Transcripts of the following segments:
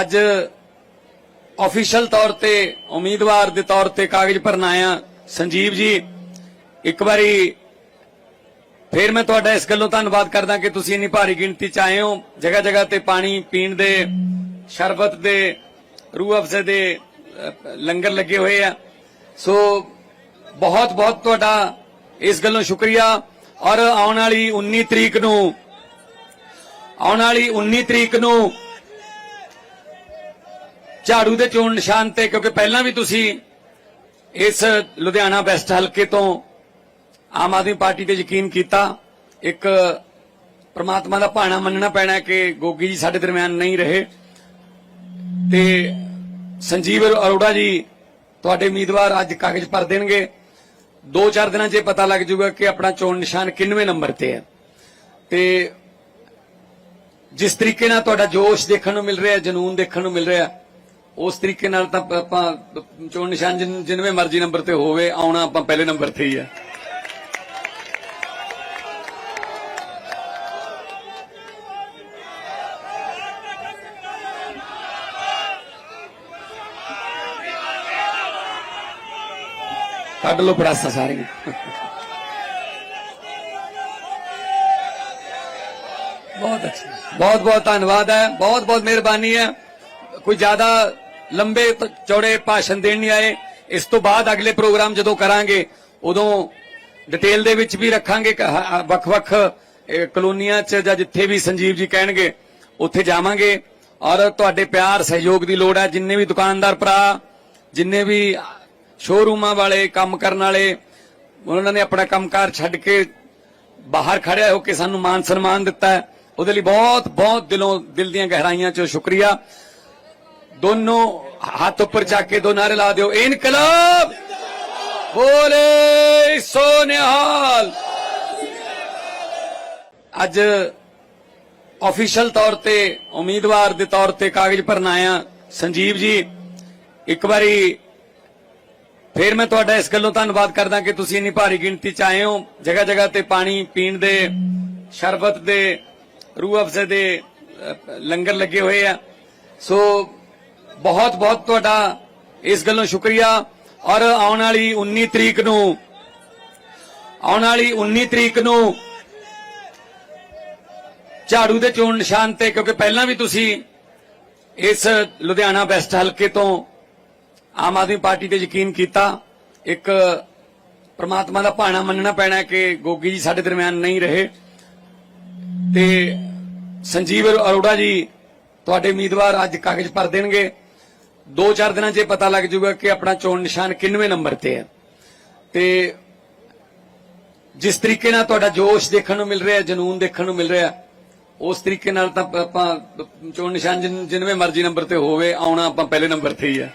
ਅੱਜ ਆਫੀਸ਼ੀਅਲ ਤੌਰ ਤੇ, ਉਮੀਦਵਾਰ ਦੇ ਤੌਰ ਤੇ ਕਾਗਜ਼ ਭਰਨ ਆਇਆ ਸੰਜੀਵ ਜੀ, ਇੱਕ ਵਾਰੀ ਫਿਰ ਮੈਂ ਤੁਹਾਡਾ ਇਸ ਗੱਲੋਂ ਧੰਨਵਾਦ ਕਰਦਾ ਕਿ ਤੁਸੀਂ ਇੰਨੀ ਭਾਰੀ ਗਿਣਤੀ ਚ ਆਏ ਹੋ। ਜਗ੍ਹਾ ਜਗ੍ਹਾ ਤੇ ਪਾਣੀ ਪੀਣ ਦੇ, ਸ਼ਰਬਤ ਦੇ, ਰੂਹ ਅਫਜ਼ੇ ਦੇ ਲੰਗਰ ਲੱਗੇ ਹੋਏ ਆ। ਸੋ ਬਹੁਤ ਬਹੁਤ ਤੁਹਾਡਾ ਇਸ ਗੱਲੋਂ ਸ਼ੁਕਰੀਆ। ਔਰ ਆਉਣ ਵਾਲੀ 19 ਤਰੀਕ ਨੂੰ, ਆਉਣ ਵਾਲੀ 19 ਤਰੀਕ ਨੂੰ ਝਾੜੂ ਦੇ ਚੋਣ ਨਿਸ਼ਾਨ ਤੇ, ਕਿਉਂਕਿ ਪਹਿਲਾਂ ਵੀ ਤੁਸੀਂ ਇਸ ਲੁਧਿਆਣਾ ਵੈਸਟ ਹਲਕੇ ਤੋਂ ਆਮ ਆਦਮੀ ਪਾਰਟੀ ਤੇ ਯਕੀਨ ਕੀਤਾ। ਇੱਕ ਪ੍ਰਮਾਤਮਾ ਦਾ ਭਾਣਾ ਮੰਨਣਾ ਪੈਣਾ ਕਿ ਗੋਗੀ ਜੀ ਸਾਡੇ ਦਰਮਿਆਨ ਨਹੀਂ ਰਹੇ। ਤੇ ਸੰਜੀਵ ਅਰੋੜਾ ਜੀ ਤੁਹਾਡੇ ਉਮੀਦਵਾਰ ਅੱਜ ਕਾਗਜ਼ ਭਰ ਦੇਣਗੇ। 2-4 ਦਿਨਾਂ 'ਚ ਇਹ ਪਤਾ ਲੱਗ ਜਾਊਗਾ ਕਿ ਆਪਣਾ ਚੋਣ ਨਿਸ਼ਾਨ ਕਿੰਨਵੇਂ ਨੰਬਰ ਤੇ ਹੈ। ਤੇ ਜਿਸ ਤਰੀਕੇ ਨਾਲ ਤੁਹਾਡਾ ਜੋਸ਼ ਦੇਖਣ ਨੂੰ ਮਿਲ ਰਿਹਾ, ਜਨੂਨ ਦੇਖਣ ਨੂੰ ਮਿਲ ਰਿਹਾ ਉਸ ਤਰੀਕੇ ਨਾਲ ਤਾਂ ਆਪਾਂ ਚੋਣ ਨਿਸ਼ਾਨ ਜਿਨ- ਜਿਨਵੇਂ ਮਰਜ਼ੀ ਨੰਬਰ ਤੇ ਹੋਵੇ, ਆਉਣਾ ਆਪਾਂ ਪਹਿਲੇ ਨੰਬਰ ਤੇ ਹੀ ਆ। ਕੱਢ ਲਓ ਪੜਾਸਾ ਸਾਰੀਆਂ। ਬਹੁਤ ਅੱਛਾ। ਬਹੁਤ ਬਹੁਤ ਧੰਨਵਾਦ ਹੈ ਬਹੁਤ ਬਹੁਤ ਮਿਹਰਬਾਨੀ ਹੈ। ਕੋਈ ਜ਼ਿਆਦਾ ਲੰਬੇ ਚੌੜੇ ਭਾਸ਼ਣ ਦੇਣ ਨਹੀਂ ਆਏ। ਇਸ ਤੋਂ ਬਾਅਦ ਅਗਲੇ ਪ੍ਰੋਗਰਾਮ ਜਦੋਂ ਕਰਾਂਗੇ, ਉਦੋਂ ਡਿਟੇਲ ਦੇ ਵਿੱਚ ਵੀ ਰੱਖਾਂਗੇ ਵੱਖ-ਵੱਖ ਕਲੋਨੀਆਂ 'ਚ ਜਾਂ ਜਿੱਥੇ ਵੀ ਸੰਜੀਵ ਜੀ ਕਹਿਣਗੇ, ਉੱਥੇ ਜਾਵਾਂਗੇ। ਔਰ ਤੁਹਾਡੇ ਪਿਆਰ, ਸਹਿਯੋਗ ਦੀ ਲੋੜ ਹੈ। ਜਿੰਨੇ ਵੀ ਦੁਕਾਨਦਾਰ ਭਰਾ, ਜਿੰਨੇ ਵੀ ਸ਼ੋਰੂਮਾਂ ਵਾਲੇ, ਕੰਮ ਕਰਨ ਵਾਲੇ, ਉਹਨਾਂ ਨੇ ਆਪਣਾ ਕੰਮਕਾਰ ਛੱਡ ਕੇ ਬਾਹਰ ਖੜਿਆ ਹੋ ਕੇ ਸਾਨੂੰ ਮਾਨ ਸਨਮਾਨ ਦਿੱਤਾ ਉਹਦੇ ਲਈ ਬਹੁਤ ਬਹੁਤ ਦਿਲੋਂ, ਦਿਲ ਦੀਆਂ ਗਹਿਰਾਈਆਂ ਚੋਂ ਸ਼ੁਕਰੀਆ। ਦੋਨੋਂ ਹੱਥ ਉੱਪਰ ਚੱਕ ਕੇ ਦੋ ਨਾਰੇ ਲਾ ਦਿਓ। ਇਨਕਲਾਬ! ਬੋਲੇ ਸੋ ਨਿਹਾਲ ਅੱਜ ਆਫੀਸ਼ੀਅਲ ਤੌਰ ਤੇ, ਉਮੀਦਵਾਰ ਦੇ ਤੌਰ ਤੇ ਕਾਗਜ਼ ਭਰਨ ਆਇਆ ਸੰਜੀਵ ਜੀ, ਇੱਕ ਵਾਰੀ ਫਿਰ ਮੈਂ ਤੁਹਾਡਾ ਇਸ ਗੱਲੋਂ ਧੰਨਵਾਦ ਕਰਦਾ ਕਿ ਤੁਸੀਂ ਇੰਨੀ ਭਾਰੀ ਗਿਣਤੀ ਚ ਆਏ ਹੋ। ਜਗ੍ਹਾ ਜਗ੍ਹਾ ਤੇ ਪਾਣੀ ਪੀਣ ਦੇ, ਸ਼ਰਬਤ ਦੇ, ਰੂਹ ਅਫਜ਼ੇ ਦੇ ਲੰਗਰ ਲੱਗੇ ਹੋਏ ਆ। ਸੋ ਬਹੁਤ ਬਹੁਤ ਤੁਹਾਡਾ ਇਸ ਗੱਲੋਂ ਸ਼ੁਕਰੀਆ। ਔਰ ਆਉਣ ਵਾਲੀ 19 ਤਰੀਕ ਨੂੰ, ਆਉਣ ਵਾਲੀ 19 ਤਰੀਕ ਨੂੰ ਝਾੜੂ ਦੇ ਚੋਣ ਨਿਸ਼ਾਨ ਤੇ, ਕਿਉਂਕਿ ਪਹਿਲਾਂ ਵੀ ਤੁਸੀਂ ਇਸ ਲੁਧਿਆਣਾ ਵੈਸਟ ਹਲਕੇ ਤੋਂ ਆਮ ਆਦਮੀ ਪਾਰਟੀ ਤੇ ਯਕੀਨ ਕੀਤਾ। ਇੱਕ ਪ੍ਰਮਾਤਮਾ ਦਾ ਭਾਣਾ ਮੰਨਣਾ ਪੈਣਾ ਕਿ ਗੋਗੀ ਜੀ ਸਾਡੇ ਦਰਮਿਆਨ ਨਹੀਂ ਰਹੇ। ਤੇ ਸੰਜੀਵ ਅਰੋੜਾ ਜੀ, ਤੁਹਾਡੇ ਉਮੀਦਵਾਰ ਅੱਜ ਕਾਗਜ਼ ਭਰ ਦੇਣਗੇ। 2-4 ਦਿਨਾਂ 'ਚ ਇਹ ਪਤਾ ਲੱਗ ਜਾਊਗਾ ਕਿ ਆਪਣਾ ਚੋਣ ਨਿਸ਼ਾਨ ਕਿੰਨਵੇਂ ਨੰਬਰ ਤੇ ਹੈ। ਤੇ ਜਿਸ ਤਰੀਕੇ ਨਾਲ ਤੁਹਾਡਾ ਜੋਸ਼ ਦੇਖਣ ਨੂੰ ਮਿਲ ਰਿਹਾ, ਜਨੂਨ ਦੇਖਣ ਨੂੰ ਮਿਲ ਰਿਹਾ, ਉਸ ਤਰੀਕੇ ਨਾਲ ਤਾਂ ਆਪਾਂ ਚੋਣ ਨਿਸ਼ਾਨ ਜਿਨ- ਜਿਨਵੇਂ ਮਰਜ਼ੀ ਨੰਬਰ ਤੇ ਹੋਵੇ, ਆਉਣਾ ਆਪਾਂ ਪਹਿਲੇ ਨੰਬਰ ਤੇ ਹੀ ਆ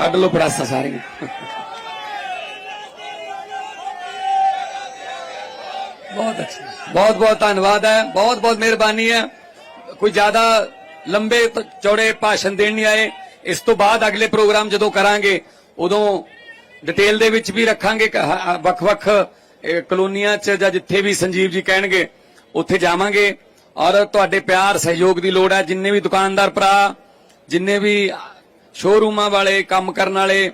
ਕੱਢ ਲਓ ਪੜਾਸਾ ਸਾਰੇ ਬਹੁਤ ਅੱਛਾ। ਬਹੁਤ ਬਹੁਤ ਧੰਨਵਾਦ ਹੈ ਬਹੁਤ ਬਹੁਤ ਮਿਹਰਬਾਨੀ ਹੈ। ਕੋਈ ਜ਼ਿਆਦਾ ਲੰਬੇ ਚੌੜੇ ਭਾਸ਼ਣ ਦੇਣ ਨਹੀਂ ਆਏ। ਇਸ ਤੋਂ ਬਾਅਦ ਅਗਲੇ ਪ੍ਰੋਗਰਾਮ ਜਦੋਂ ਕਰਾਂਗੇ ਉਦੋਂ ਡਿਟੇਲ ਦੇ ਵਿੱਚ ਵੀ ਰੱਖਾਂਗੇ। ਵੱਖ-ਵੱਖ ਕਲੋਨੀਆਂ 'ਚ ਜਾਂ ਜਿੱਥੇ ਵੀ ਸੰਜੀਵ ਜੀ ਕਹਿਣਗੇ ਉੱਥੇ ਜਾਵਾਂਗੇ। ਔਰ ਤੁਹਾਡੇ ਪਿਆਰ ਸਹਿਯੋਗ ਦੀ ਲੋੜ ਹੈ। ਜਿੰਨੇ ਵੀ ਦੁਕਾਨਦਾਰ ਭਰਾ ਜਿੰਨੇ ਵੀ ਸ਼ੋਰੂਮਾਂ ਵਾਲੇ, ਕੰਮ ਕਰਨ ਵਾਲੇ,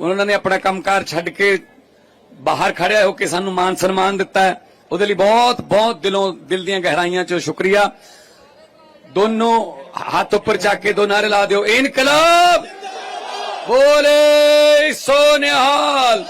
ਉਹਨਾਂ ਨੇ ਆਪਣਾ ਕੰਮਕਾਰ ਛੱਡ ਕੇ ਬਾਹਰ ਖੜਿਆ ਹੋ ਕੇ ਸਾਨੂੰ ਮਾਨ ਸਨਮਾਨ ਦਿੱਤਾ ਉਹਦੇ ਲਈ ਬਹੁਤ ਬਹੁਤ ਦਿਲੋਂ, ਦਿਲ ਦੀਆਂ ਗਹਿਰਾਈਆਂ ਚੋਂ ਸ਼ੁਕਰੀਆ। ਦੋਨੋਂ ਹੱਥ ਉੱਪਰ ਚੱਕ ਕੇ ਦੋ ਨਾਰੇ ਲਾ ਦਿਓ। ਇਨਕਲਾਬ! ਬੋਲੇ ਸੋ ਨਿਹਾਲ!